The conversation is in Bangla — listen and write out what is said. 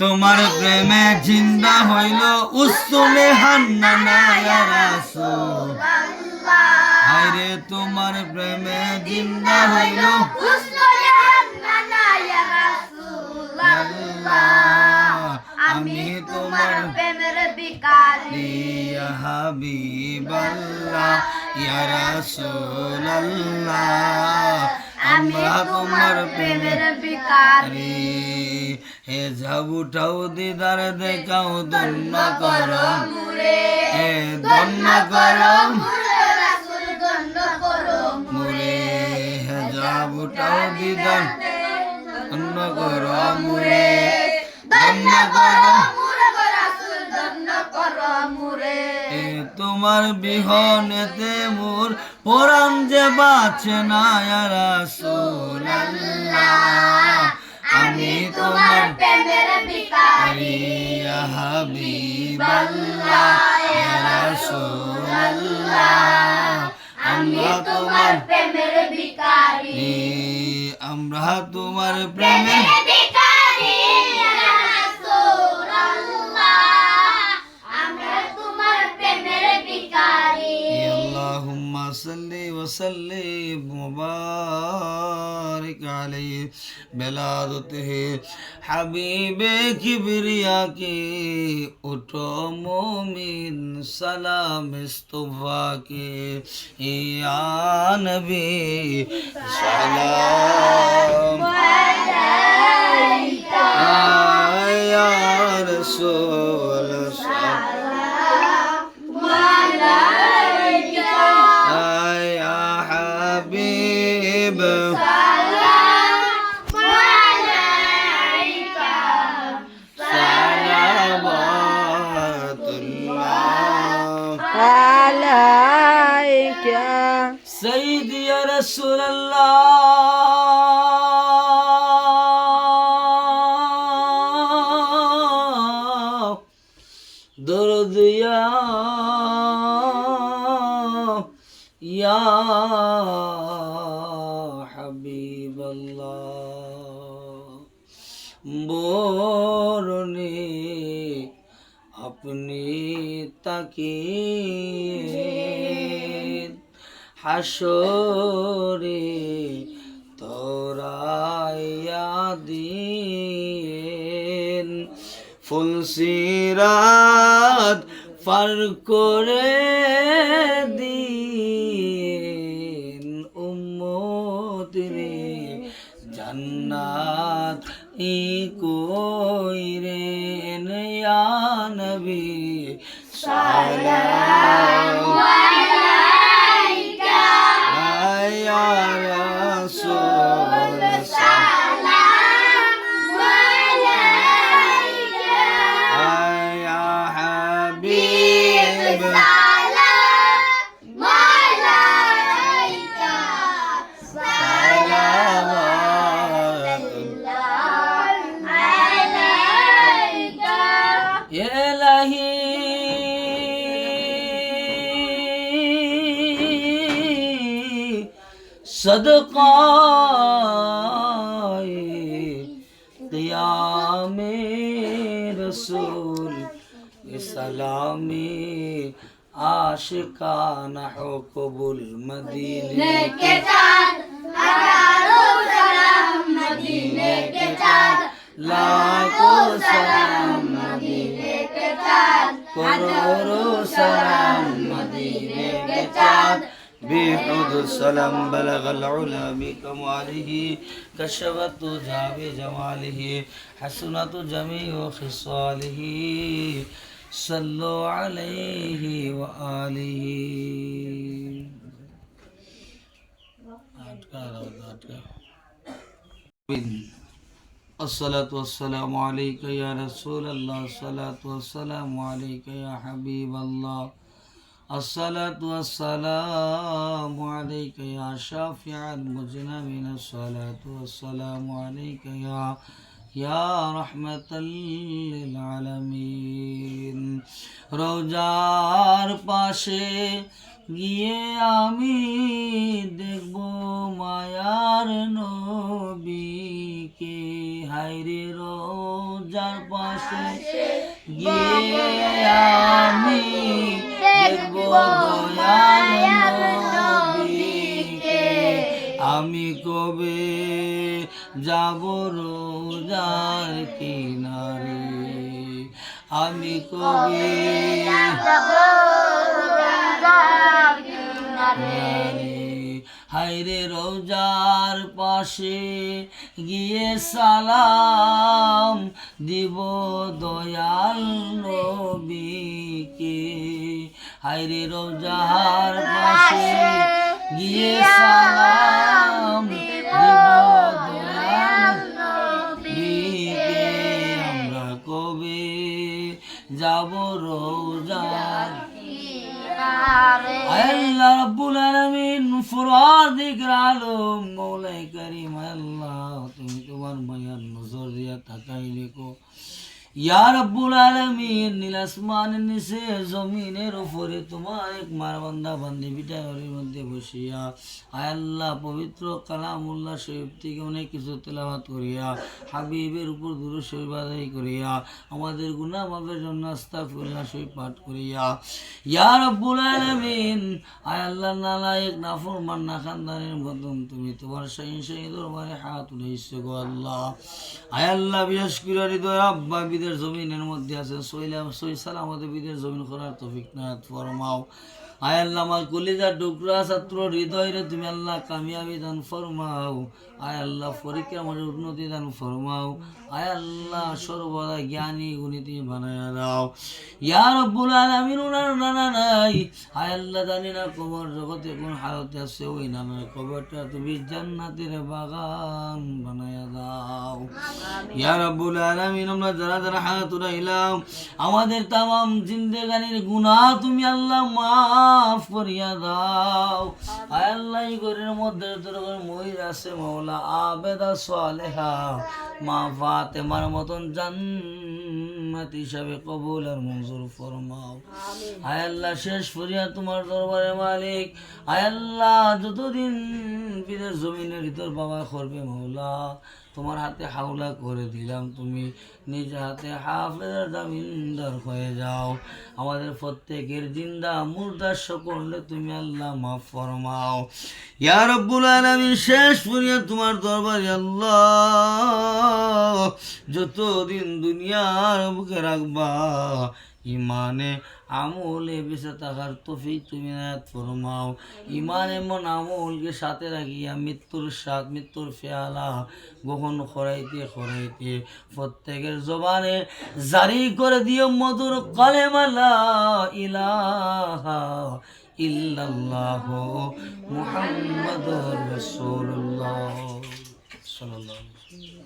তোমার প্রেমে জিন্দা হইল রাসূল। হায়রে তোমার প্রেমে জিন্দা হইল আমি তোমার প্রেমের বিকারি হাবিবাল্লাহ ইয়া রাসূলুল্লাহ। আমরা তোমার প্রেমের বিকারি হে ঝাবুটাও দিদার দেখাও ধন্য করো। হে ধন্য করো। মুরে হে ঝাবুটাও দিদার ধন্য করো। মুরে করো। তোমার বিহনেতে মোর পরাণ যে বাঁচে না আমি তোমার প্রেমের বিকারি আমরা তোমার প্রেমের বিকারি আমরা তোমার প্রেমে বিকারি وسلم وبارك عليه بلادته حبيب كبريا کی اٹھو مومن سلام استفا کی یا نبی سلام یا رسول سلام রসুল দরদ ইয়া হাবিবাল্লাহ। বরণে আপনি তাকে হাসরে তোরাইয়া দিন ফুলসিরাত পার করে দিন উম্মতরে জান্নাত ই কই রে নবী। সালাম صدقائے قیام رسول سلام عاشقان حقب المدینے کے چار ہزاروں سلام مدینے کے چار لاکھوں سلام مدینے کے چار کروڑوں سلام مدینے کے چار بحد السلام بلغ العلا بكماله كشفت جاب جماله حسنت جميع خصاله. صلوا عليه وآله. الصلاة والسلام عليك يا رسول الله الصلاة والسلام عليك يا حبيب الله. الصلاة والسلام عليك يا شافع المذنبين الصلاة والسلام عليك يا يا رحمة للعالمين রোজার পাশে গিয়ে আমি দেখব মায়ার নবীকে হাইরে রোজার পাশে গিয়ে আমি দেখব দয়াল নবীকে আমি কবে যাব রোজার কিনারে? আমি কবে হাইরে রোজার পাশে গিয়ে সালাম দিব দয়াল নবীকে। হাইরে রোজার পাশে গিয়ে সালাম আমরা কবে যাব রোজার আল্লাহ রাব্বুল আলামিন ফুরাদিকের আলম মৌলাই করিম আল্লাহ তুমি তোমার মায়ার নজর দিয়া তাকাই লেখো নীল নিচে জমিনের উপরে তোমার এক মার বান্দা বান্দি বিটাগরের মধ্যে বসিয়া, আয় আল্লাহ, পবিত্র কালামুল্লাহ শরীফ থেকে অনেক কিছু করিয়া, হাবিবের উপর দূর শরীফ আদায় করিয়া, আমাদের গুনাহ মাফের জন্য আস্তাগফিরুল্লাহ শরীফ পাঠ করিয়া, ইয়া রাব্বুল আলামিন, আয় আল্লাহ নালায়েক, নাফরমান না খানদানের মতন তুমি তোমার শাহী শাহী দরবারে হাত উঠাইছো গো আল্লাহ, আয় আল্লাহ বিশেষ করে হৃদয় আব্বা বিদের জমিনের মধ্যে আছেন সইলাম সইসাল আমাদের বিদের জমিন করার তফিক না ফরমাও। আয় আল্লাহ আমার কলিজার টুকরা ছাত্র হৃদয় রে তুমি আল্লাহ কামিয়াবি দান ফরমাও। আয় আল্লাহ পরীক্ষা আমাদের উন্নতি দান ফরমাও। আয় আল্লাহ, সর্বদা জ্ঞানী গুণী তুমি বানায় দাও। ইয়া রব্বুল আলামিন ওনার নানা নাই। আয় আল্লাহ, জানি না কবর জগতে কোন হালতে আছে, ওই নানার কবরটা তুমি জান্নাতের বাগান বানায় দাও। ইয়া রব্বুল আলামিন, আমরা যারা যারা হাত উঠাইলাম আমাদের তামাম জিন্দেগানির গুনাহ তুমি আল্লাহ মাফ করিয়া দাও আল্লাহ গরের মধ্যে তোর মহির আছে মৌলা আবেদা সালেহা। মা ফাতেমার মতন জান্নাত হিসাবে কবুল আর মঞ্জুর ফরমাও। আয় আল্লাহ শেষ ফরিয়া তোমার দরবারে মালিক। আয় আল্লাহ যতদিন বিদেশ জমিনের ভিতর বাবা করবে মৌলা তোমার হাতে হাওলা করে দিলাম তুমি। নিজ হাতে হাফেজার জামিনদার হয়ে যাও। আমাদের প্রত্যেকের জিন্দা মুর্দা সকলে তুমি আল্লাহ মাফ ফরমাও। ইয়া রব্বুল আলামিন শেষ ফরিয়া তোমার দরবারে আল্লাহ। যতদিন দুনিয়ার বুকে রাখবা ইমানে আমলে বেঁচে থাকার তফিক তুমি নায়াত ফরমাও। ইমান এমন আমলকে সাথে রাখিয়া মৃত্যুর স্বাদ মৃত্যুর ফেয়ালা গ্রহণ করাইতে করাইতে প্রত্যেকের জবানে জারি করে দিও মধুর কলেমালা ইলাহা ইল্লাল্লাহ মুহাম্মাদুর রাসূলুল্লাহ। সাল্লাল্লাহু আলাইহি